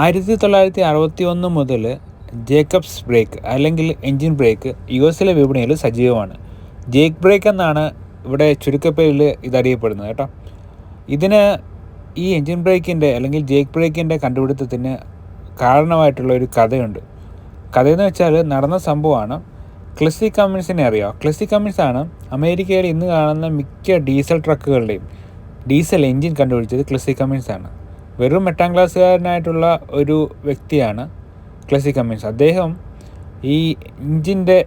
ആയിരത്തി തൊള്ളായിരത്തി അറുപത്തി ഒന്ന് മുതൽ ജേക്കബ്സ് ബ്രേക്ക് അല്ലെങ്കിൽ എൻജിൻ ബ്രേക്ക് യു എസിലെ വിപണിയിൽ സജീവമാണ്. ജേക്ക് ബ്രേക്ക് എന്നാണ് ഇവിടെ ചുരുക്കപ്പേരിൽ ഇതറിയപ്പെടുന്നത് കേട്ടോ. ഇതിന് ഈ എൻജിൻ ബ്രേക്കിന്റെ അല്ലെങ്കിൽ ജേക്ക് ബ്രേക്കിന്റെ കണ്ടുപിടുത്തത്തിന് കാരണമായിട്ടുള്ള ഒരു കഥയുണ്ട്. കഥയെന്ന് വെച്ചാൽ നടന്ന സംഭവമാണ്. ക്ലിസി കമ്മിൻസിനെ അറിയാം? ക്ലിസി കമ്മിൻസ് ആണ് അമേരിക്കയിൽ ഇന്ന് കാണുന്ന മിക്ക ഡീസൽ ട്രക്കുകളുടെയും ഡീസൽ എൻജിൻ കണ്ടുപിടിച്ചത് ക്ലിസി കമ്മിൻസ് ആണ് വെറും എട്ടാം ക്ലാസ്സുകാരനായിട്ടുള്ള ഒരു വ്യക്തിയാണ് ക്ലസി കമ്മിൻസ്. അദ്ദേഹം ഈ എഞ്ചിന്റെ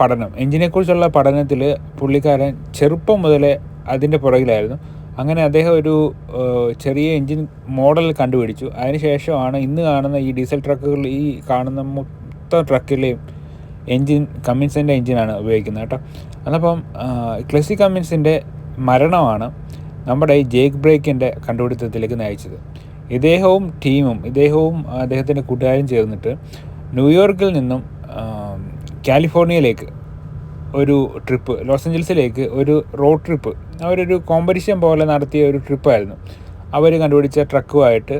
പഠനം എഞ്ചിനെക്കുറിച്ചുള്ള പഠനത്തിൽ പുള്ളിക്കാരൻ ചെറുപ്പം മുതലേ അതിന്റെ പുറകിലായിരുന്നു. അങ്ങനെ അദ്ദേഹം ഒരു ചെറിയ എഞ്ചിൻ മോഡൽ കണ്ടുപിടിച്ചു. അതിനുശേഷമാണ് ഇന്ന് കാണുന്ന ഈ ഡീസൽ ട്രക്കുകൾ ഈ കാണുന്ന മൊത്തം ട്രക്കിലെയും എൻജിൻ കമ്മിൻസിന്റെ എൻജിനാണ് ഉപയോഗിക്കുന്നത് കേട്ടോ. അതപ്പം ക്ലസി കമ്മിൻസിന്റെ മരണമാണ് നമ്മുടെ ഈ ജേക്ക് ബ്രേക്കിന്റെ കണ്ടുപിടുത്തത്തിലേക്ക് നയിച്ചത്. ഇദ്ദേഹവും ടീമും ഇദ്ദേഹവും അദ്ദേഹത്തിന്റെ കൂട്ടുകാരും ചേർന്നിട്ട് ന്യൂയോർക്കിൽ നിന്നും കാലിഫോർണിയയിലേക്ക് ഒരു ട്രിപ്പ് ലോസ് ഏഞ്ചൽസിലേക്ക് ഒരു റോഡ് ട്രിപ്പ് അവരൊരു കോമ്പറ്റീഷൻ പോലെ നടത്തിയ ഒരു ട്രിപ്പായിരുന്നു. അവർ കണ്ടുപിടിച്ച ട്രക്കുമായിട്ട്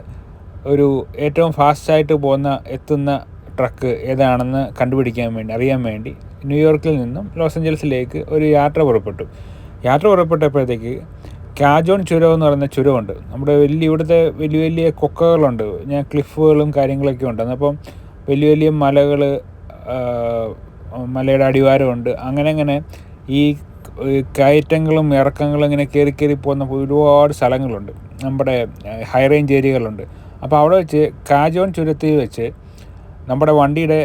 ഒരു ഏറ്റവും ഫാസ്റ്റായിട്ട് പോകുന്ന എത്തുന്ന ട്രക്ക് ഏതാണെന്ന് കണ്ടുപിടിക്കാൻ വേണ്ടി അറിയാൻ വേണ്ടി ന്യൂയോർക്കിൽ നിന്നും ലോസ് ഏഞ്ചൽസിലേക്ക് ഒരു യാത്ര പുറപ്പെട്ടു. യാത്ര പുറപ്പെട്ടപ്പോഴത്തേക്ക് കാജോൺ ചുരം എന്ന് പറയുന്ന ചുരമുണ്ട് നമ്മുടെ വലിയ ഇവിടുത്തെ വലിയ വലിയ കൊക്കകളുണ്ട്. ഞാൻ ക്ലിഫുകളും കാര്യങ്ങളൊക്കെ ഉണ്ട്. അപ്പം വലിയ വലിയ മലകൾ മലയുടെ അടിവാരമുണ്ട്. അങ്ങനെ അങ്ങനെ ഈ കയറ്റങ്ങളും ഇറക്കങ്ങളും ഇങ്ങനെ കയറി കയറി പോകുന്ന ഒരുപാട് സ്ഥലങ്ങളുണ്ട്. നമ്മുടെ ഹൈ റേഞ്ച് ഏരിയകളുണ്ട്. അപ്പോൾ അവിടെ വെച്ച് കാജോൺ ചുരത്തിൽ വെച്ച് നമ്മുടെ വണ്ടിയുടെ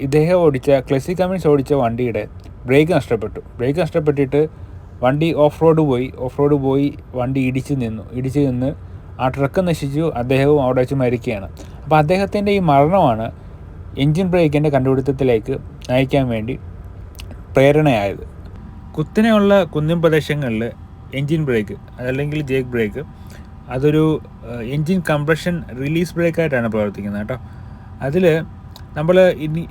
ഇദ്ദേഹം ഓടിച്ച ക്ലസി കമ്മിൻസ് ഓടിച്ച വണ്ടിയുടെ ബ്രേക്ക് നഷ്ടപ്പെട്ടു. ബ്രേക്ക് നഷ്ടപ്പെട്ടിട്ട് വണ്ടി ഓഫ് റോഡ് പോയി. ഓഫ് റോഡ് പോയി വണ്ടി ഇടിച്ചു നിന്നു. ഇടിച്ചു നിന്ന് ആ ട്രക്ക് നശിച്ചു. അദ്ദേഹവും അവിടെ വെച്ച് മരിക്കുകയാണ്. അപ്പോൾ അദ്ദേഹത്തിന്റെ ഈ മരണമാണ് എൻജിൻ ബ്രേക്കിന്റെ കണ്ടുപിടുത്തത്തിലേക്ക് നയിക്കാൻ വേണ്ടി പ്രേരണയായത്. കുത്തിനെയുള്ള കുന്നിൻ പ്രദേശങ്ങളിൽ എൻജിൻ ബ്രേക്ക് അതല്ലെങ്കിൽ ജേക്ക് ബ്രേക്ക് അതൊരു എൻജിൻ കംപ്രഷൻ റിലീസ് ബ്രേക്കായിട്ടാണ് പ്രവർത്തിക്കുന്നത് കേട്ടോ. അതിൽ നമ്മൾ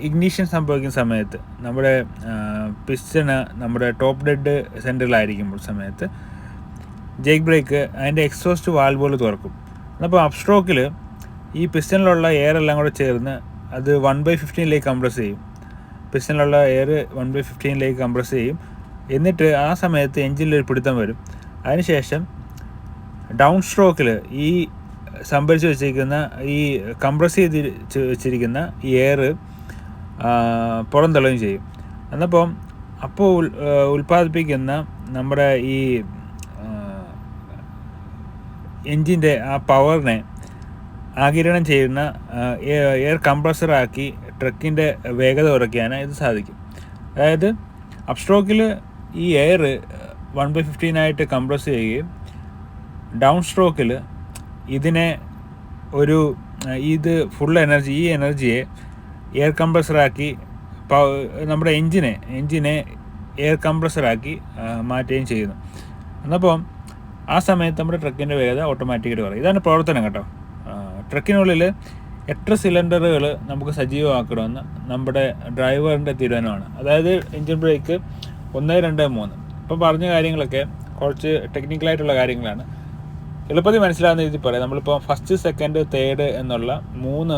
ഇഗ്നീഷൻ സംഭവിക്കുന്ന സമയത്ത് നമ്മുടെ പിസ്റ്റണ് നമ്മുടെ ടോപ്പ് ഡെഡ് സെന്ററിലായിരിക്കുമ്പോൾ സമയത്ത് ജേക്ക് ബ്രേക്ക് അതിന്റെ എക്സോസ്റ്റ് വാൽവുകൾ തുറക്കും. അപ്പോൾ അപ്സ്ട്രോക്കിൽ ഈ പിസ്റ്റണിലുള്ള എയർ എല്ലാം കൂടെ ചേർന്ന് അത് വൺ ബൈ ഫിഫ്റ്റീനിലേക്ക് കംപ്രസ് ചെയ്യും. പിസ്റ്റണിലുള്ള എയർ വൺ ബൈ ഫിഫ്റ്റീനിലേക്ക് കംപ്രസ് ചെയ്യും. എന്നിട്ട് ആ സമയത്ത് എഞ്ചിനിൽ ഒരു പിടുത്തം വരും. അതിനുശേഷം ഡൗൺ സ്ട്രോക്കിൽ ഈ സംഭരിച്ച് വെച്ചിരിക്കുന്ന ഈ കംപ്രസ് ചെയ്ത് വെച്ചിരിക്കുന്ന ഈ എയർ പുറന്തള്ളുകയും ചെയ്യും. എന്നപ്പം അപ്പോൾ ഉൽ- ഉൽപ്പാദിപ്പിക്കുന്ന നമ്മുടെ ഈ എൻജിന്റെ ആ പവറിനെ ആകിരണം ചെയ്യുന്ന എയർ കംപ്രസറാക്കി ട്രക്കിന്റെ വേഗത കുറയ്ക്കാൻ ഇത് സാധിക്കും. അതായത് അപ്സ്ട്രോക്കിൽ ഈ എയർ വൺ ബൈ ഫിഫ്റ്റീനായിട്ട് കംപ്രസ് ചെയ്യുകയും ഡൗൺ സ്ട്രോക്കിൽ ഇതിനെ ഒരു ഇത് ഫുൾ എനർജി ഈ എനർജിയെ എയർ കംപ്രസറാക്കി നമ്മുടെ എൻജിനെ എൻജിനെ എയർ കംപ്രസറാക്കി മാറ്റുകയും ചെയ്യുന്നു. എന്നപ്പം ആ സമയത്ത് നമ്മുടെ ട്രക്കിന്റെ വേഗത ഓട്ടോമാറ്റിക്കായിട്ട് പറയും ഇതാണ് പ്രവർത്തനം കേട്ടോ. ട്രക്കിനുള്ളിൽ എത്ര സിലിണ്ടറുകൾ നമുക്ക് സജീവമാക്കണമെന്ന് നമ്മുടെ ഡ്രൈവറിന്റെ തീരുമാനമാണ്. അതായത് എൻജിൻ ബ്രേക്ക് ഒന്ന് രണ്ട് മൂന്ന്. ഇപ്പം പറഞ്ഞ കാര്യങ്ങളൊക്കെ കുറച്ച് ടെക്നിക്കലായിട്ടുള്ള കാര്യങ്ങളാണ്. എളുപ്പത്തിൽ മനസ്സിലാവുന്ന രീതിയിൽ പറയാം. നമ്മളിപ്പോൾ ഫസ്റ്റ് സെക്കൻഡ് തേർഡ് എന്നുള്ള മൂന്ന്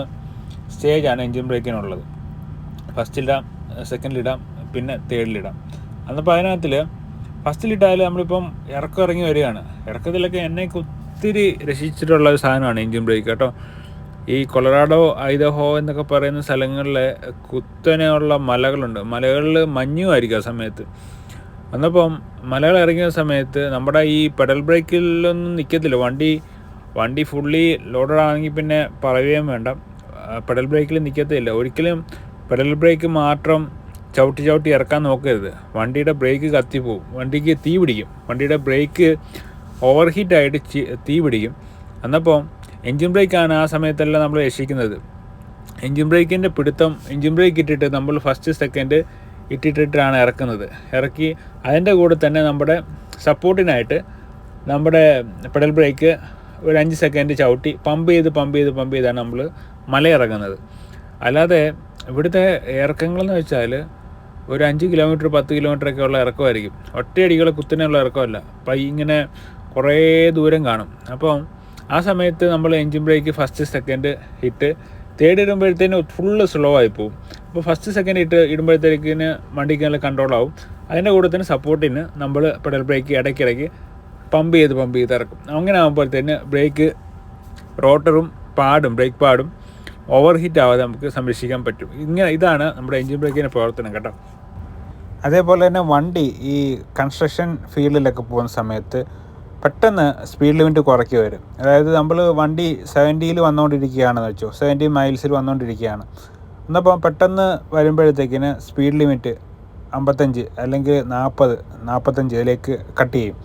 സ്റ്റേജാണ് എൻജിൻ ബ്രേക്കിനുള്ളത് ഫസ്റ്റിലിടാം സെക്കൻഡിലിടാം പിന്നെ തേർഡിലിടാം അന്നപ്പോൾ അതിനകത്തിൽ ഫസ്റ്റിലിട്ടാൽ നമ്മളിപ്പം ഇറക്കം ഇറങ്ങി വരികയാണ്. ഇറക്കത്തിലൊക്കെ എന്നെ ഒത്തിരി രക്ഷിച്ചിട്ടുള്ള ഒരു സാധനമാണ് എൻജിൻ ബ്രേക്ക് കേട്ടോ. ഈ കൊളറാഡോ ഐദഹോ എന്നൊക്കെ പറയുന്ന സ്ഥലങ്ങളിലെ കുത്തനെയുള്ള മലകളുണ്ട്. മലകളിൽ മഞ്ഞുമായിരിക്കും ആ സമയത്ത്. അന്നപ്പം മലകൾ ഇറങ്ങിയ സമയത്ത് നമ്മുടെ ഈ പെഡൽ ബ്രേക്കിലൊന്നും നിൽക്കത്തില്ല വണ്ടി വണ്ടി ഫുള്ളി ലോഡഡ് ആണെങ്കിൽ പിന്നെ പറയുകയും വേണ്ട. പെഡൽ ബ്രേക്കിൽ നിൽക്കത്തില്ല ഒരിക്കലും പെഡൽ ബ്രേക്ക് മാത്രം ചവിട്ടി ചവിട്ടി ഇറക്കാൻ നോക്കരുത്. വണ്ടിയുടെ ബ്രേക്ക് കത്തിപ്പോവും വണ്ടിക്ക് തീ പിടിക്കും. വണ്ടിയുടെ ബ്രേക്ക് ഓവർ ഹീറ്റായിട്ട് തീ പിടിക്കും. എന്നപ്പം എൻജിൻ ബ്രേക്കാണ് ആ സമയത്തെല്ലാം നമ്മൾ രക്ഷിക്കുന്നത്. എൻജിൻ ബ്രേക്കിന്റെ പിടുത്തം എൻജിൻ ബ്രേക്ക് ഇട്ടിട്ട് നമ്മൾ ഫസ്റ്റ് സെക്കൻഡ് ഇട്ടിട്ടിട്ടാണ് ഇറക്കുന്നത്. ഇറക്കി അതിന്റെ കൂടെ തന്നെ നമ്മുടെ സപ്പോർട്ടിനായിട്ട് നമ്മുടെ പെഡൽ ബ്രേക്ക് ഒരു അഞ്ച് സെക്കൻഡ് ചവിട്ടി പമ്പ് ചെയ്ത് പമ്പ് ചെയ്ത് പമ്പ് ചെയ്താണ് നമ്മൾ മലയിറങ്ങുന്നത്. അല്ലാതെ ഇവിടുത്തെ ഇറക്കങ്ങളെന്ന് വെച്ചാൽ ഒരു അഞ്ച് കിലോമീറ്റർ പത്ത് കിലോമീറ്റർ ഒക്കെ ഉള്ള ഇറക്കമായിരിക്കും. ഒറ്റയടികൾ കുത്തനെയുള്ള ഇറക്കമല്ല. അപ്പം ഇങ്ങനെ കുറേ ദൂരം കാണും. അപ്പം ആ സമയത്ത് നമ്മൾ engine brake first second hit third ഇടുമ്പോഴത്തേന് full slow ആയി പോകും അപ്പോൾ ഫസ്റ്റ് സെക്കൻഡ് ഇട്ട് ഇടുമ്പോഴത്തേക്കിന് വണ്ടിക്ക് നല്ല കൺട്രോൾ ആവും. അതിന്റെ കൂടെ തന്നെ സപ്പോർട്ടിന് നമ്മൾ പെഡൽ ബ്രേക്ക് ഇടയ്ക്കിടയ്ക്ക് പമ്പ് ചെയ്ത് പമ്പ് ചെയ്ത് ഇറക്കും. അങ്ങനെ ആകുമ്പോഴത്തേന് ബ്രേക്ക് റോട്ടറും പാടും ബ്രേക്ക് പാടും. ഓവർ ഹീറ്റ് ആവാതെ നമുക്ക് സംരക്ഷിക്കാൻ പറ്റും. ഇങ്ങനെ ഇതാണ് നമ്മുടെ എൻജിൻ ബ്രേക്കിന്റെ പ്രവർത്തനം കേട്ടോ. അതേപോലെ തന്നെ വണ്ടി ഈ കൺസ്ട്രക്ഷൻ ഫീൽഡിലൊക്കെ പോകുന്ന സമയത്ത് പെട്ടെന്ന് സ്പീഡ് ലിമിറ്റ് വരും. അതായത് നമ്മൾ വണ്ടി സെവന്റിയിൽ വന്നുകൊണ്ടിരിക്കുകയാണെന്ന് വെച്ചോ സെവന്റി മൈൽസിൽ വന്നുകൊണ്ടിരിക്കുകയാണ് എന്നപ്പോൾ പെട്ടെന്ന് വരുമ്പോഴത്തേക്കിന് സ്പീഡ് ലിമിറ്റ് അമ്പത്തഞ്ച് അല്ലെങ്കിൽ നാൽപ്പത് നാൽപ്പത്തഞ്ച് അതിലേക്ക് കട്ട് ചെയ്യും.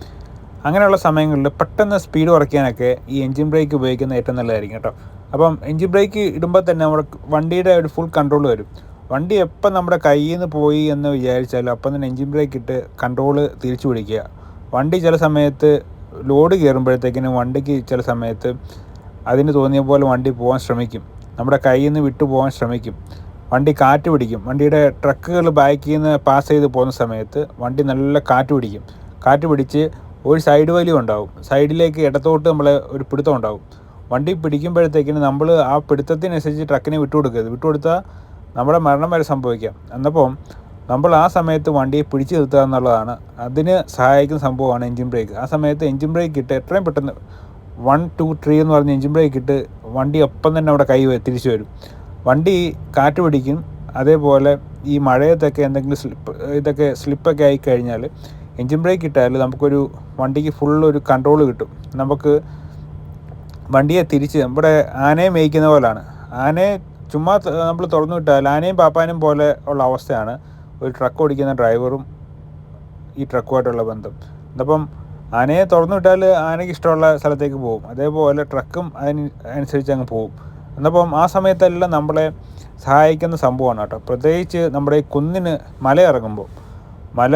അങ്ങനെയുള്ള സമയങ്ങളിൽ പെട്ടെന്ന് സ്പീഡ് കുറയ്ക്കാനൊക്കെ ഈ എൻജിൻ ബ്രേക്ക് ഉപയോഗിക്കുന്ന ഏറ്റവും നല്ലതായിരിക്കും കേട്ടോ. അപ്പം എൻജിൻ ബ്രേക്ക് ഇടുമ്പോൾ തന്നെ നമ്മുടെ വണ്ടിയുടെ ഒരു ഫുൾ കൺട്രോൾ വരും. വണ്ടി എപ്പം നമ്മുടെ കയ്യിൽ നിന്ന് പോയി എന്ന് വിചാരിച്ചാലും അപ്പം തന്നെ എൻജിൻ ബ്രേക്ക് ഇട്ട് കൺട്രോൾ തിരിച്ചു പിടിക്കുക. വണ്ടി ചില സമയത്ത് ലോഡ് കയറുമ്പോഴത്തേക്കിനും വണ്ടിക്ക് ചില സമയത്ത് അതിന് തോന്നിയ പോലെ വണ്ടി പോകാൻ ശ്രമിക്കും. നമ്മുടെ കയ്യിൽ നിന്ന് വിട്ടുപോകാൻ ശ്രമിക്കും. വണ്ടി കാറ്റ് പിടിക്കും. വണ്ടിയുടെ ട്രക്കുകൾ ബാക്കിൽ നിന്ന് പാസ് ചെയ്ത് പോകുന്ന സമയത്ത് വണ്ടി നല്ല കാറ്റ് പിടിക്കും. കാറ്റ് പിടിച്ച് ഒരു സൈഡ് വലിയും ഉണ്ടാവും. സൈഡിലേക്ക് ഇടത്തോട്ട് നമ്മൾ ഒരു പിടുത്തം ഉണ്ടാവും. വണ്ടി പിടിക്കുമ്പോഴത്തേക്കിന് നമ്മൾ ആ പിടുത്തത്തിനനുസരിച്ച് ട്രക്കിനെ വിട്ടുകൊടുക്കരുത് വിട്ടുകൊടുത്താൽ നമ്മുടെ മരണം വരെ സംഭവിക്കാം. എന്നപ്പം നമ്മൾ ആ സമയത്ത് വണ്ടി പിടിച്ചു നിർത്തുക എന്നുള്ളതാണ്. അതിന് സഹായിക്കുന്ന സംഭവമാണ് എൻജിൻ ബ്രേക്ക്. ആ സമയത്ത് എൻജിൻ ബ്രേക്ക് ഇട്ട് എത്രയും പെട്ടെന്ന് വൺ ടു ത്രീ എന്ന് പറഞ്ഞ് എൻജിൻ ബ്രേക്ക് ഇട്ട് വണ്ടി ഒപ്പം തന്നെ അവിടെ കൈ തിരിച്ചു വരും. വണ്ടി കാറ്റ് പിടിക്കും. അതേപോലെ ഈ മഴയത്തൊക്കെ എന്തെങ്കിലും സ്ലിപ്പ് ഇതൊക്കെ സ്ലിപ്പൊക്കെ ആയി കഴിഞ്ഞാൽ എൻജിൻ ബ്രേക്ക് ഇട്ടാൽ നമുക്കൊരു വണ്ടിക്ക് ഫുൾ ഒരു കൺട്രോൾ കിട്ടും. നമുക്ക് വണ്ടിയെ തിരിച്ച് നമ്മുടെ ആനയെ മേയ്ക്കുന്ന പോലാണ്. ആനയെ ചുമ്മാ നമ്മൾ തുറന്നു വിട്ടാൽ ആനയും പാപ്പാനും പോലെ ഉള്ള അവസ്ഥയാണ് ഒരു ട്രക്ക് ഓടിക്കുന്ന ഡ്രൈവറും ഈ ട്രക്കുമായിട്ടുള്ള ബന്ധം. അപ്പം ആനയെ തുറന്നു വിട്ടാൽ ആനയ്ക്ക് ഇഷ്ടമുള്ള സ്ഥലത്തേക്ക് പോകും. അതേപോലെ ട്രക്കും അതിന് അനുസരിച്ച് അങ്ങ് പോകും. എന്നപ്പം ആ സമയത്തെല്ലാം നമ്മളെ സഹായിക്കുന്ന സംഭവമാണ് കേട്ടോ. പ്രത്യേകിച്ച് നമ്മുടെ ഈ കുന്നിന് മല ഇറങ്ങുമ്പോൾ. മല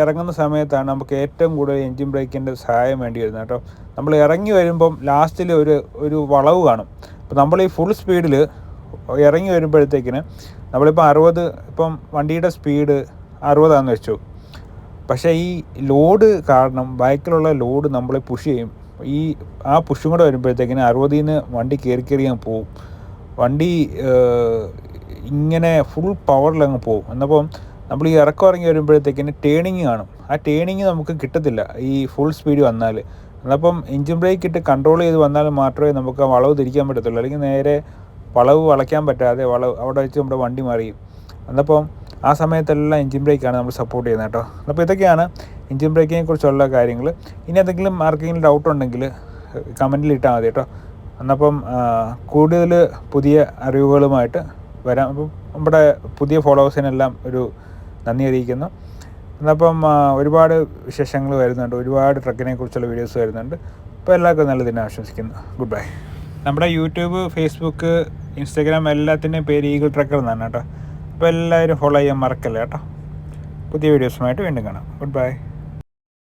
ഇറങ്ങുന്ന സമയത്താണ് നമുക്ക് ഏറ്റവും കൂടുതൽ എൻജിൻ ബ്രേക്കിന്റെ സഹായം വേണ്ടി വരുന്നത് കേട്ടോ. നമ്മൾ ഇറങ്ങി വരുമ്പം ലാസ്റ്റിൽ ഒരു ഒരു വളവ് കാണും. അപ്പോൾ നമ്മൾ ഈ ഫുൾ സ്പീഡിൽ ഇറങ്ങി വരുമ്പോഴത്തേക്കിന് നമ്മളിപ്പോൾ അറുപത് ഇപ്പം വണ്ടിയുടെ സ്പീഡ് അറുപതാണെന്ന് വെച്ചു. പക്ഷേ ഈ ലോഡ് കാരണം ബൈക്കിലുള്ള ലോഡ് നമ്മളെ പുഷ് ചെയ്യും. ഈ ആ പുഷും കൂടെ വരുമ്പോഴത്തേക്കിന് അറുപതിൽ നിന്ന് വണ്ടി കയറി കയറി അങ്ങ് പോവും. വണ്ടി ഇങ്ങനെ ഫുൾ പവറിൽ അങ്ങ് പോകും എന്നപ്പം നമ്മൾ ഈ ഇറക്കം ഇറങ്ങി വരുമ്പോഴത്തേക്കിന് ടേണിങ് കാണും. ആ ടേണിങ് നമുക്ക് കിട്ടത്തില്ല. ഈ ഫുൾ സ്പീഡ് വന്നാൽ എന്നപ്പം എൻജിൻ ബ്രേക്ക് ഇട്ട് കൺട്രോൾ ചെയ്ത് വന്നാൽ മാത്രമേ നമുക്ക് ആ വളവ് തിരിക്കാൻ പറ്റത്തുള്ളൂ. അല്ലെങ്കിൽ നേരെ വളവ് വളയ്ക്കാൻ പറ്റാതെ വളവ് അവിടെ വെച്ച് നമ്മുടെ വണ്ടി മറിയും. എന്നപ്പം ആ സമയത്തെല്ലാം എൻജിൻ ബ്രേക്കാണ് നമ്മൾ സപ്പോർട്ട് ചെയ്യുന്നത് കേട്ടോ. അപ്പോൾ ഇതൊക്കെയാണ് എൻജിൻ ബ്രേക്കിനെ കുറിച്ചുള്ള കാര്യങ്ങൾ ഇനി എന്തെങ്കിലും ആർക്കെങ്കിലും ഡൗട്ട് ഉണ്ടെങ്കിൽ കമന്റിൽ ഇട്ടാൽ മതി കേട്ടോ. എന്നപ്പം കൂടുതൽ പുതിയ അറിവുകളുമായിട്ട് വരാം. അപ്പം നമ്മുടെ പുതിയ ഫോളോവേഴ്സിനെല്ലാം ഒരു നന്ദി അറിയിക്കുന്നു. എന്നപ്പം ഒരുപാട് വിശേഷങ്ങൾ വരുന്നുണ്ട്. ഒരുപാട് ട്രക്കിനെ കുറിച്ചുള്ള വീഡിയോസ് വരുന്നുണ്ട്. അപ്പോൾ എല്ലാവർക്കും നല്ല ദിനം ആശംസിക്കുന്നു. ഗുഡ് ബൈ നമ്മുടെ യൂട്യൂബ് ഫേസ്ബുക്ക് ഇൻസ്റ്റാഗ്രാം എല്ലാത്തിന്റെയും പേര് ഈഗിൾ ട്രക്കർ എന്നാണ് കേട്ടോ. അപ്പോൾ എല്ലാവരും ഫോളോ ചെയ്യാൻ മറക്കല്ല കേട്ടോ. പുതിയ വീഡിയോസുമായിട്ട് വീണ്ടും കാണാം. Good bye